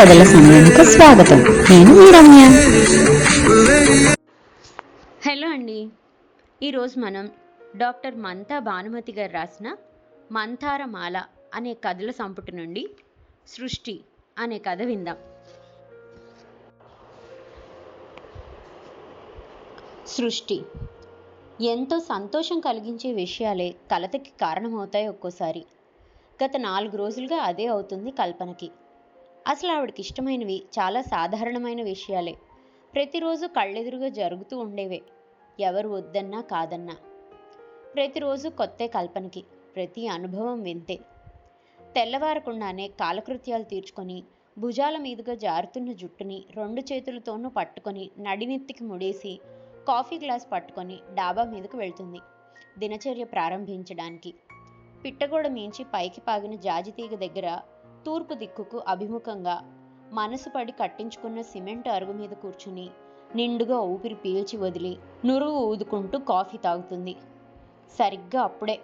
కథల సమయానికి స్వాగతం. నేను మీ రమ్య. హలో అండి. ఈరోజు మనం డాక్టర్ మంతా భానుమతి గారు రాసిన మంతారమాల అనే కథల సంపుటి నుండి సృష్టి అనే కథ విందాం. సృష్టి. ఎంతో సంతోషం కలిగించే విషయాలే కలతకి కారణమవుతాయి ఒక్కోసారి. గత నాలుగు రోజులుగా అదే అవుతుంది కల్పనకి. అసలు ఆవిడకి ఇష్టమైనవి చాలా సాధారణమైన విషయాలే. ప్రతిరోజు కళ్ళెదురుగా జరుగుతూ ఉండేవే. ఎవరు వద్దన్నా కాదన్నా. ప్రతిరోజు కొత్త కల్పనకి ప్రతి అనుభవం వింతే. తెల్లవారకుండానే కాలకృత్యాలు తీర్చుకొని భుజాల మీదుగా జారుతున్న జుట్టుని రెండు చేతులతోనూ పట్టుకొని నడినెత్తికి ముడేసి కాఫీ గ్లాస్ పట్టుకొని డాబా మీదకు వెళ్తుంది. దినచర్య ప్రారంభించడానికి. పిట్టగోడ మించి పైకి పాగిన జాజితీగ దగ్గర తూర్పు దిక్కుకు అభిముఖంగా మనసు పడి కట్టించుకున్న సిమెంట్ అరుగు మీద కూర్చుని నిండుగా ఊపిరి పీల్చి వదిలి నురువు ఊదుకుంటూ కాఫీ తాగుతుంది. సరిగ్గా అప్పుడే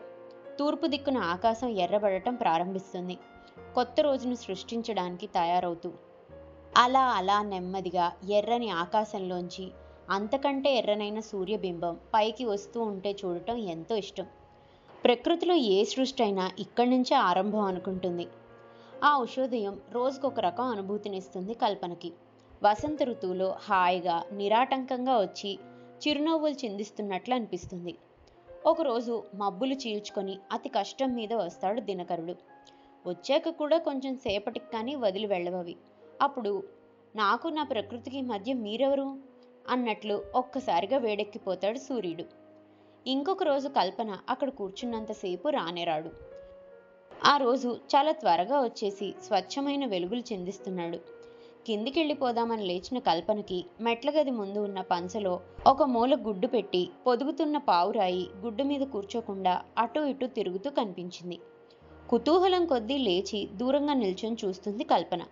తూర్పు దిక్కున ఆకాశం ఎర్రబడటం ప్రారంభిస్తుంది. కొత్త రోజును సృష్టించడానికి తయారవుతూ అలా అలా నెమ్మదిగా ఎర్రని ఆకాశంలోంచి అంతకంటే ఎర్రనైన సూర్యబింబం పైకి వస్తూ ఉంటే చూడటం ఎంతో ఇష్టం. ప్రకృతిలో ఏ సృష్టి అయినా ఇక్కడి నుంచే ఆరంభం అనుకుంటుంది. ఆ ఉషోదయం రోజుకొక రకం అనుభూతినిస్తుంది కల్పనకి. వసంత ఋతువులో హాయిగా నిరాటంకంగా వచ్చి చిరునవ్వులు చిందిస్తున్నట్లు అనిపిస్తుంది. ఒకరోజు మబ్బులు చీల్చుకొని అతి కష్టం మీద వస్తాడు దినకరుడు. వచ్చాక కూడా కొంచెం సేపటికి కానీ వదిలి వెళ్ళవవి. అప్పుడు నాకు నా ప్రకృతికి మధ్య మీరెవరు అన్నట్లు ఒక్కసారిగా వేడెక్కిపోతాడు సూర్యుడు. ఇంకొక రోజు కల్పన అక్కడ కూర్చున్నంతసేపు రానేరాడు ఆ రోజు చాలా త్వరగా వచ్చేసి స్వచ్ఛమైన వెలుగులు చిందిస్తున్నాడు. కిందికెళ్ళిపోదామని లేచిన కల్పనకి మెట్ల గది ముందు ఉన్న పంచలో ఒక మూల గుడ్డు పెట్టి పొదుగుతున్న పావురాయి గుడ్డు మీద కూర్చోకుండా అటు ఇటు తిరుగుతూ కనిపించింది. కుతూహలం కొద్దీ లేచి దూరంగా నిల్చొని చూస్తుంది కల్పన.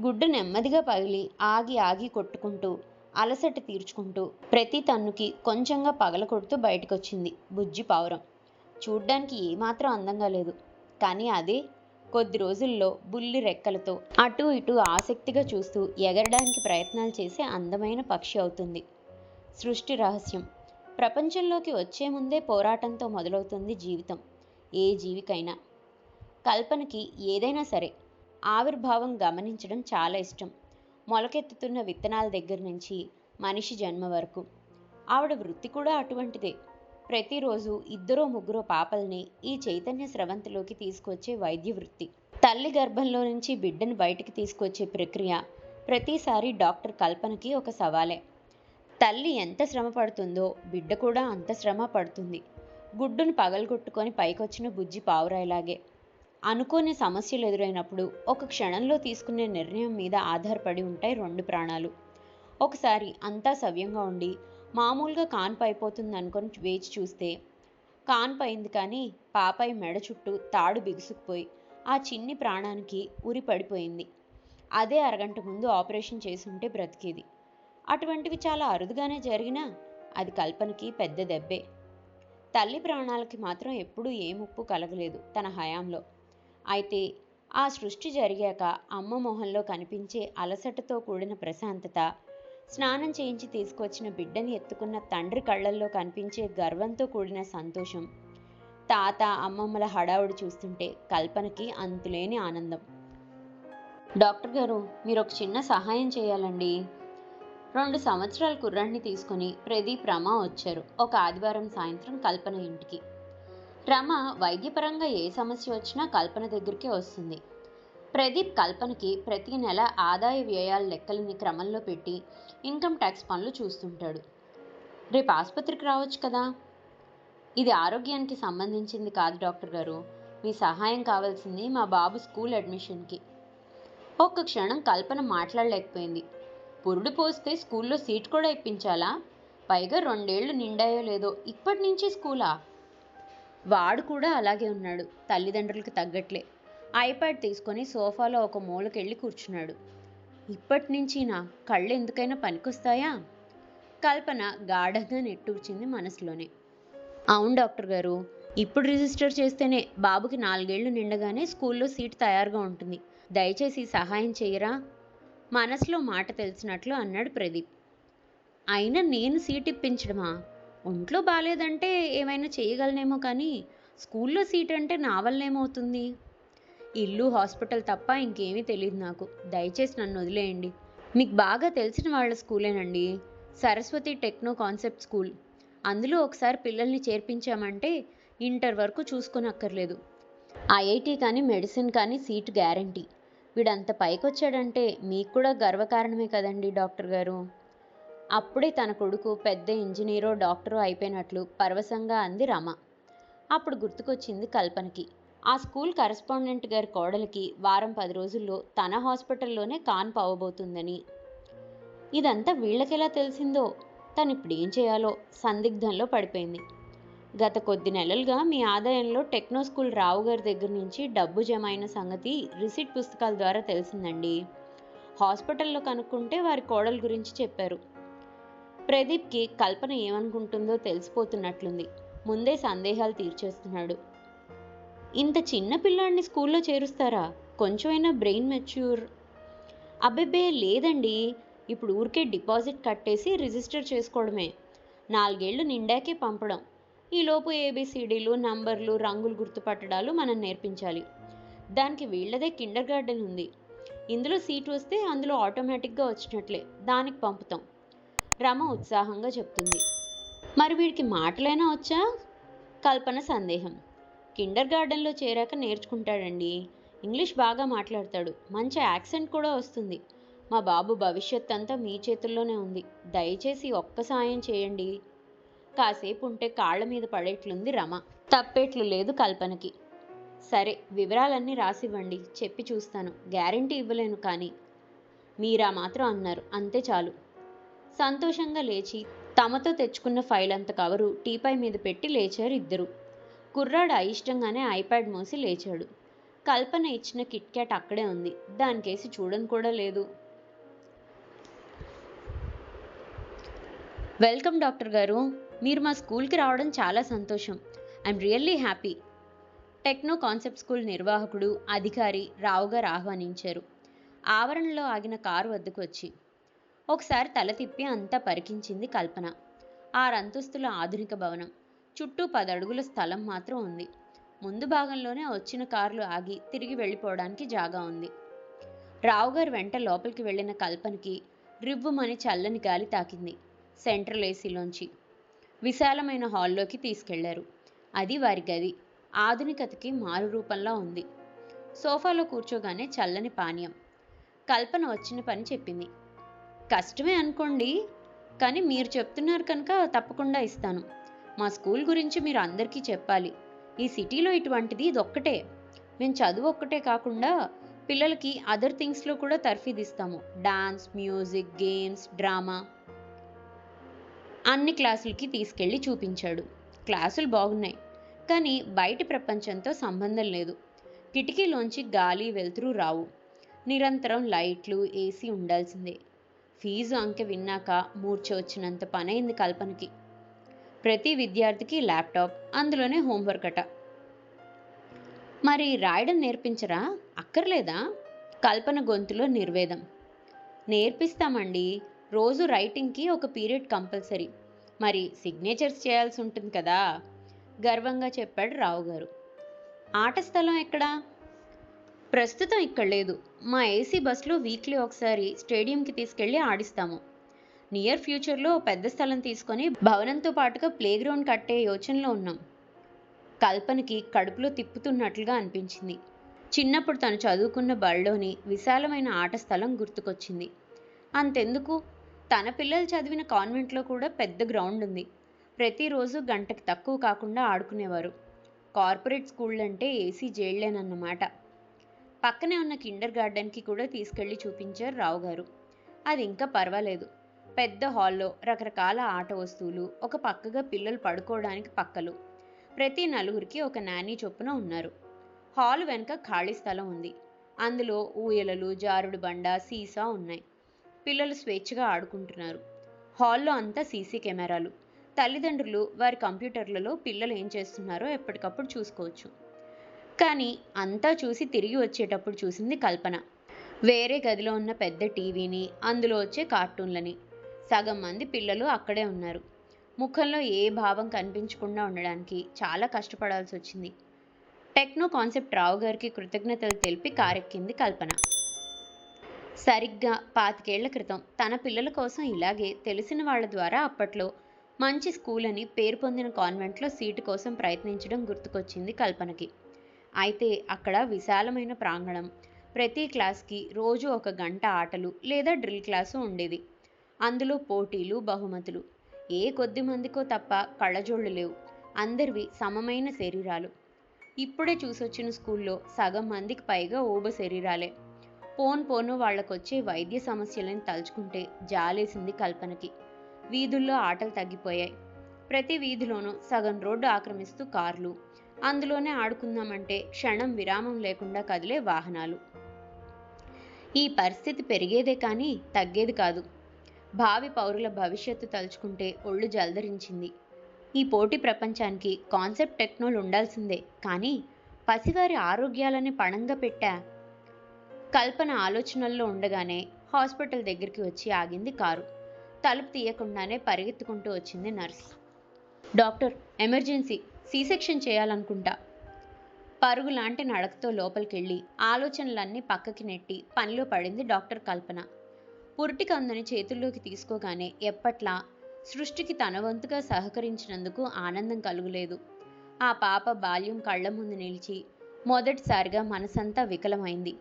గుడ్డు నెమ్మదిగా పగిలి ఆగి ఆగి కొట్టుకుంటూ అలసట తీర్చుకుంటూ ప్రతి తన్నుకి కొంచెంగా పగల కొడుతూ బయటకొచ్చింది బుజ్జి పావురం. చూడ్డానికి ఏమాత్రం అందంగా లేదు. కానీ అదే కొద్ది రోజుల్లో బుల్లి రెక్కలతో అటు ఇటు ఆసక్తిగా చూస్తూ ఎగరడానికి ప్రయత్నాలు చేసే అందమైన పక్షి అవుతుంది. సృష్టి రహస్యం. ప్రపంచంలోకి వచ్చే ముందే పోరాటంతో మొదలవుతుంది జీవితం. ఏ జీవికైనా. కల్పనకి ఏదైనా సరే ఆవిర్భావం గమనించడం చాలా ఇష్టం. మొలకెత్తుతున్న విత్తనాల దగ్గర నుంచి మనిషి జన్మ వరకు. ఆవిడ వృత్తి కూడా అటువంటిదే. ప్రతిరోజు ఇద్దరో ముగ్గురో పాపల్ని ఈ చైతన్య స్రవంతిలోకి తీసుకొచ్చే వైద్య వృత్తి తల్లి గర్భంలో నుంచి బిడ్డను బయటికి తీసుకొచ్చే ప్రక్రియ ప్రతిసారి డాక్టర్ కల్పనకి ఒక సవాలే. తల్లి ఎంత శ్రమ పడుతుందో బిడ్డ కూడా అంత శ్రమ పడుతుంది. గుడ్డును పగలగొట్టుకొని పైకొచ్చిన బుజ్జి పావురాయిలాగే. అనుకోని సమస్యలు ఎదురైనప్పుడు ఒక క్షణంలో తీసుకునే నిర్ణయం మీద ఆధారపడి ఉంటాయి రెండు ప్రాణాలు. ఒకసారి అంతా సవ్యంగా ఉండి మామూలుగా కాన్పు అయిపోతుంది అనుకొని వేచి చూస్తే కాన్పు అయింది కానీ పాపై మెడ చుట్టూ తాడు బిగుసుకుపోయి ఆ చిన్ని ప్రాణానికి ఉరి పడిపోయింది. అదే అరగంట ముందు ఆపరేషన్ చేసుంటే బ్రతికేది. అటువంటివి చాలా అరుదుగానే జరిగినా అది కల్పనకి పెద్ద దెబ్బే. తల్లి ప్రాణాలకి మాత్రం ఎప్పుడూ ఏ ముప్పు కలగలేదు తన హయాంలో. అయితే ఆ సృష్టి జరిగాక అమ్మ మొహంలో కనిపించే అలసటతో కూడిన ప్రశాంతత స్నానం చేయించి తీసుకొచ్చిన బిడ్డని ఎత్తుకున్న తండ్రి కళ్ళల్లో కనిపించే గర్వంతో కూడిన సంతోషం. తాత అమ్మమ్మల హడావుడి చూస్తుంటే కల్పనకి అంతులేని ఆనందం. డాక్టర్ గారు మీరు ఒక చిన్న సహాయం చేయాలండి. రెండు సంవత్సరాల కుర్రాన్ని తీసుకొని ప్రదీప్ రమ వచ్చారు. ఒక ఆదివారం సాయంత్రం కల్పన ఇంటికి. రమ వైద్యపరంగా ఏ సమస్య వచ్చినా కల్పన దగ్గరికే వస్తుంది. ప్రదీప్ కల్పనకి ప్రతి నెల ఆదాయ వ్యయాల లెక్కలని క్రమంలో పెట్టి ఇన్కమ్ ట్యాక్స్ పనులు చూస్తుంటాడు. రేపు ఆసుపత్రికి రావచ్చు కదా? ఇది ఆరోగ్యానికి సంబంధించింది కాదు డాక్టర్ గారు. మీ సహాయం కావాల్సింది మా బాబు స్కూల్ అడ్మిషన్కి. ఒక్క క్షణం కల్పన మాట్లాడలేకపోయింది. పురుడు పోస్తే స్కూల్లో సీట్ కూడా ఇప్పించాలా? పైగా రెండేళ్ళు నిండాయో లేదో ఇప్పటి నుంచి స్కూలా? వాడు కూడా అలాగే ఉన్నాడు. తల్లిదండ్రులకు తగ్గట్లే. ఐప్యాడ్ తీసుకొని సోఫాలో ఒక మూలకెళ్ళి కూర్చున్నాడు. ఇప్పటి నుంచి నా కళ్ళు ఎందుకైనా పనికొస్తాయా? కల్పన గాఢంగా నెట్టూర్చింది మనసులోనే. అవును డాక్టర్ గారు ఇప్పుడు రిజిస్టర్ చేస్తేనే బాబుకి నాలుగేళ్ళు నిండగానే స్కూల్లో సీట్ తయారుగా ఉంటుంది. దయచేసి సహాయం చేయరా? మనసులో మాట తెలిసినట్లు అన్నాడు ప్రదీప్. అయినా నేను సీట్ ఇప్పించడమా? ఒంట్లో బాగాలేదంటే ఏమైనా చేయగలనేమో కానీ స్కూల్లో సీట్ అంటే నా వల్ల ఏమవుతుంది ఇల్లు హాస్పిటల్ తప్ప ఇంకేమీ తెలియదు నాకు. దయచేసి నన్ను వదిలేయండి. మీకు బాగా తెలిసిన వాళ్ళ స్కూలేనండి. Saraswati techno concept school. అందులో ఒకసారి పిల్లల్ని చేర్పించామంటే ఇంటర్ వరకు చూసుకునక్కర్లేదు. ఐఐటి కానీ మెడిసిన్ కానీ సీట్ గ్యారంటీ. వీడంత పైకొచ్చాడంటే మీకు కూడా గర్వకారణమే కదండి డాక్టర్ గారు. అప్పుడే తన కొడుకు పెద్ద ఇంజనీరో డాక్టరో అయిపోయినట్లు పరవశంగా అంది రమ. అప్పుడు గుర్తుకొచ్చింది కల్పనకి. ఆ స్కూల్ కరెస్పాండెంట్ గారి కోడలికి వారం పది రోజుల్లో తన హాస్పిటల్లోనే కాన్పు అవ్వబోతుందని ఇదంతా వీళ్ళకెలా తెలిసిందో తను ఇప్పుడు ఏం చేయాలో సందిగ్ధంలో పడిపోయింది. గత కొద్ది నెలలుగా మీ ఆదాయంలో టెక్నో స్కూల్ రావు గారి దగ్గర నుంచి డబ్బు జమ అయిన సంగతి రిసిట్ పుస్తకాల ద్వారా తెలిసిందండి. హాస్పిటల్లో కనుక్కుంటే వారి కోడల గురించి చెప్పారు. ప్రదీప్కి కల్పన ఏమనుకుంటుందో తెలిసిపోతున్నట్లుంది. ముందే సందేహాలు తీర్చేస్తున్నాడు. ఇంత చిన్న పిల్లాడిని స్కూల్లో చేరుస్తారా? కొంచెమైనా బ్రెయిన్ మెచ్యూర్. అబ్బెబ్బే లేదండి. ఇప్పుడు ఊరికే డిపాజిట్ కట్టేసి రిజిస్టర్ చేసుకోవడమే. నాలుగేళ్ళు నిండాకే పంపడం. ఈలోపు ఏబిసిడీలు నంబర్లు రంగులు గుర్తుపట్టడాలు మనం నేర్పించాలి. దానికి వీళ్ళదే కిండర్ గార్డెన్ ఉంది. ఇందులో సీట్ వస్తే అందులో ఆటోమేటిక్గా వచ్చినట్లే. దానికి పంపుతాం. రమ ఉత్సాహంగా చెప్తుంది. మరి వీడికి మాటలైనా వచ్చా? కల్పన సందేహం. కిండర్ గార్డెన్లో చేరాక నేర్చుకుంటాడండి. ఇంగ్లీష్ బాగా మాట్లాడతాడు. మంచి యాక్సెంట్ కూడా వస్తుంది. మా బాబు భవిష్యత్ అంతా మీ చేతుల్లోనే ఉంది. దయచేసి ఒక్క సాయం చేయండి. కాసేపు ఉంటే కాళ్ళ మీద పడేట్లుంది రమ. తప్పేట్లు లేదు కల్పనకి. సరే వివరాలన్నీ రాసివ్వండి. చెప్పి చూస్తాను. గ్యారంటీ ఇవ్వలేను కానీ. మీరా మాత్రం అన్నారు. అంతే చాలు. సంతోషంగా లేచి తమతో తెచ్చుకున్న ఫైల్ అంత కవరు టీపై మీద పెట్టి లేచారు ఇద్దరు. కుర్రాడు అయిష్టంగానే ఐప్యాడ్ మోసి లేచాడు. కల్పన ఇచ్చిన కిట్ క్యాట్ అక్కడే ఉంది. దానికేసి చూడని కూడా లేదు. వెల్కమ్ డాక్టర్ గారు. మీరు మా స్కూల్కి రావడం చాలా సంతోషం. I'm really happy. Techno concept school నిర్వాహకుడు అధికారి రావు గారు ఆహ్వానించారు. ఆవరణలో ఆగిన కారు వద్దకు వచ్చి ఒకసారి తల తిప్పి అంతా పరికించింది కల్పన. ఆరంతస్తుల ఆధునిక భవనం. చుట్టూ పదడుగుల స్థలం మాత్రం ఉంది. ముందు భాగంలోనే వచ్చిన కార్లు ఆగి తిరిగి వెళ్ళిపోవడానికి జాగా ఉంది. రావుగారు వెంట లోపలికి వెళ్ళిన కల్పనకి రివ్వుమని చల్లని గాలి తాకింది. సెంట్రల్ ఏసీలోంచి విశాలమైన హాల్లోకి తీసుకెళ్ళారు. అది వారి గది. ఆధునికతకి మారు రూపంలో ఉంది. సోఫాలో కూర్చోగానే చల్లని పానీయం. కల్పన వచ్చిన పని చెప్పింది. కష్టమే అనుకోండి కానీ మీరు చెప్తున్నారు కనుక తప్పకుండా ఇస్తాను. మా స్కూల్ గురించి మీరు అందరికీ చెప్పాలి. ఈ సిటీలో ఇటువంటిది ఇదొక్కటే. మేము చదువు ఒక్కటే కాకుండా పిల్లలకి అదర్ థింగ్స్లో కూడా తర్ఫీదిస్తాము డాన్స్ మ్యూజిక్ గేమ్స్ డ్రామా అన్ని క్లాసులకి తీసుకెళ్ళి చూపించాడు. క్లాసులు బాగున్నాయి. కానీ బయట ప్రపంచంతో సంబంధం లేదు. కిటికీలోంచి గాలి వెలుతురు రావు. నిరంతరం లైట్లు ఏసీ ఉండాల్సిందే. ఫీజు అంకె విన్నాక మూర్చ వచ్చినంత పనైంది కల్పనకి. ప్రతి విద్యార్థికి ల్యాప్టాప్ అందులోనే హోంవర్క్ అట. మరి రాయడం నేర్పించరా? అక్కర్లేదా? కల్పన గొంతులో నిర్వేదం. నేర్పిస్తామండి. రోజు రైటింగ్కి ఒక పీరియడ్ కంపల్సరీ. మరి సిగ్నేచర్స్ చేయాల్సి ఉంటుంది కదా? గర్వంగా చెప్పాడు రావు గారు. ఆట స్థలం ఎక్కడా? ప్రస్తుతం ఇక్కడ లేదు. మా ఏసీ బస్సులో వీక్లీ ఒకసారి స్టేడియంకి తీసుకెళ్ళి ఆడిస్తాము. నియర్ ఫ్యూచర్లో పెద్ద స్థలం తీసుకొని భవనంతో పాటుగా ప్లే గ్రౌండ్ కట్టే యోచనలో ఉన్నాం. కల్పనకి కడుపులో తిప్పుతున్నట్లుగా అనిపించింది. చిన్నప్పుడు తను చదువుకున్న బళ్ళోని విశాలమైన ఆట స్థలం గుర్తుకొచ్చింది. అంతెందుకు? తన పిల్లలు చదివిన కాన్వెంట్లో కూడా పెద్ద గ్రౌండ్ ఉంది. ప్రతిరోజు గంటకి తక్కువ కాకుండా ఆడుకునేవారు. కార్పొరేట్ స్కూళ్ళంటే ఏసీ జైళ్ళేనన్నమాట. పక్కనే ఉన్న కిండర్ గార్డెన్కి కూడా తీసుకెళ్ళి చూపించారు రావు గారు అది ఇంకా పర్వాలేదు. పెద్ద హాల్లో రకరకాల ఆట వస్తువులు ఒక పక్కగా పిల్లలు పడుకోవడానికి పక్కలు. ప్రతి నలుగురికి ఒక నానీ చొప్పున ఉన్నారు. హాల్ వెనుక ఖాళీ స్థలం ఉంది. అందులో ఊయలలు జారుడు బండ సీసా ఉన్నాయి. పిల్లలు స్వేచ్ఛగా ఆడుకుంటున్నారు. హాల్లో అంతా సీసీ కెమెరాలు. తల్లిదండ్రులు వారి కంప్యూటర్లలో పిల్లలు ఏం చేస్తున్నారో ఎప్పటికప్పుడు చూసుకోవచ్చు. కానీ అంతా చూసి తిరిగి వచ్చేటప్పుడు చూసింది కల్పన. వేరే గదిలో ఉన్న పెద్ద టీవీని అందులో వచ్చే కార్టూన్లని సగం మంది పిల్లలు అక్కడే ఉన్నారు. ముఖంలో ఏ భావం కనిపించకుండా ఉండడానికి చాలా కష్టపడాల్సి వచ్చింది. టెక్నో కాన్సెప్ట్ రావు గారికి కృతజ్ఞతలు తెలిపి కారెక్కింది కల్పన. సరిగ్గా పాతికేళ్ళ క్రితం తన పిల్లల కోసం ఇలాగే తెలిసిన వాళ్ళ ద్వారా అప్పట్లో మంచి స్కూల్ అని పేరు పొందిన కాన్వెంట్లో సీటు కోసం ప్రయత్నించడం గుర్తుకొచ్చింది కల్పనకి. అయితే అక్కడ విశాలమైన ప్రాంగణం ప్రతి క్లాస్కి రోజు ఒక గంట ఆటలు లేదా డ్రిల్ క్లాసు ఉండేది. అందులో పోటీలు బహుమతులు. ఏ కొద్ది మందికో తప్ప కళ్ళజోళ్ళు లేవు. అందరివి సమమైన శరీరాలు. ఇప్పుడే చూసొచ్చిన స్కూల్లో సగం మందికి పైగా ఊబ శరీరాలే. పోన్ పోను వాళ్ళకొచ్చే వైద్య సమస్యలను తలుచుకుంటే జాలేసింది కల్పనకి. వీధుల్లో ఆటలు తగ్గిపోయాయి. ప్రతి వీధిలోనూ సగం రోడ్డు ఆక్రమిస్తూ కార్లు. అందులోనే ఆడుకుందామంటే క్షణం విరామం లేకుండా కదిలే వాహనాలు. ఈ పరిస్థితి పెరిగేదే కానీ తగ్గేది కాదు. భావి పౌరుల భవిష్యత్తు తలుచుకుంటే ఒళ్ళు జలదరించింది ఈ పోటీ ప్రపంచానికి కాన్సెప్ట్ టెక్నోలు ఉండాల్సిందే కానీ పసివారి ఆరోగ్యాలని పణంగా పెట్టా. కల్పన ఆలోచనల్లో ఉండగానే హాస్పిటల్ దగ్గరికి వచ్చి ఆగింది కారు. తలుపు తీయకుండానే పరిగెత్తుకుంటూ వచ్చింది nurse. Doctor emergency C section చేయాలనుకుంటా. పరుగు లాంటి నడకతో లోపలికెళ్ళి ఆలోచనలన్నీ పక్కకి నెట్టి పనిలో పడింది డాక్టర్ కల్పన. పురటికందని చేతుల్లోకి తీసుకోగానే ఎప్పట్లా సృష్టికి తన వంతుగా సహకరించినందుకు ఆనందం కలుగులేదు. ఆ పాప బాల్యం కళ్ళ ముందు నిలిచి మొదటిసారిగా మనసంతా వికలమైంది.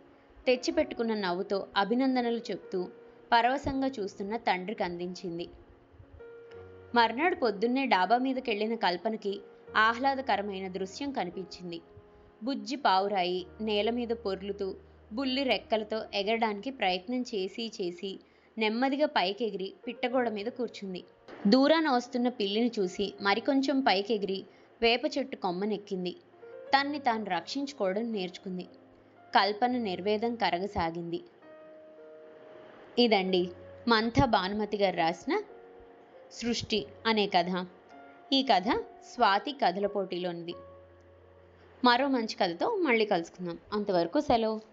తెచ్చిపెట్టుకున్న నవ్వుతో అభినందనలు చెప్తూ పరవశంగా చూస్తున్న తండ్రికి అందించింది. మర్నాడు పొద్దున్నే డాబా మీదకెళ్ళిన కల్పనకి ఆహ్లాదకరమైన దృశ్యం కనిపించింది. బుజ్జి పావురాయి నేల మీద పొర్లుతూ బుల్లి రెక్కలతో ఎగరడానికి ప్రయత్నం చేసి చేసి నెమ్మదిగా పైకెగిరి పిట్టగోడ మీద కూర్చుంది. దూరాన వస్తున్న పిల్లిని చూసి మరికొంచెం పైకెగిరి వేప చెట్టు కొమ్మనెక్కింది. తన్ని తాను రక్షించుకోవడం నేర్చుకుంది. కల్పన నిర్వేదం కరగసాగింది. ఇదండి మంథ భానుమతి గారు రాసిన సృష్టి అనే కథ. ఈ కథ స్వాతి కథల పోటీలోనిది. మరో మంచి కథతో మళ్ళీ కలుసుకుందాం. అంతవరకు సెలవు.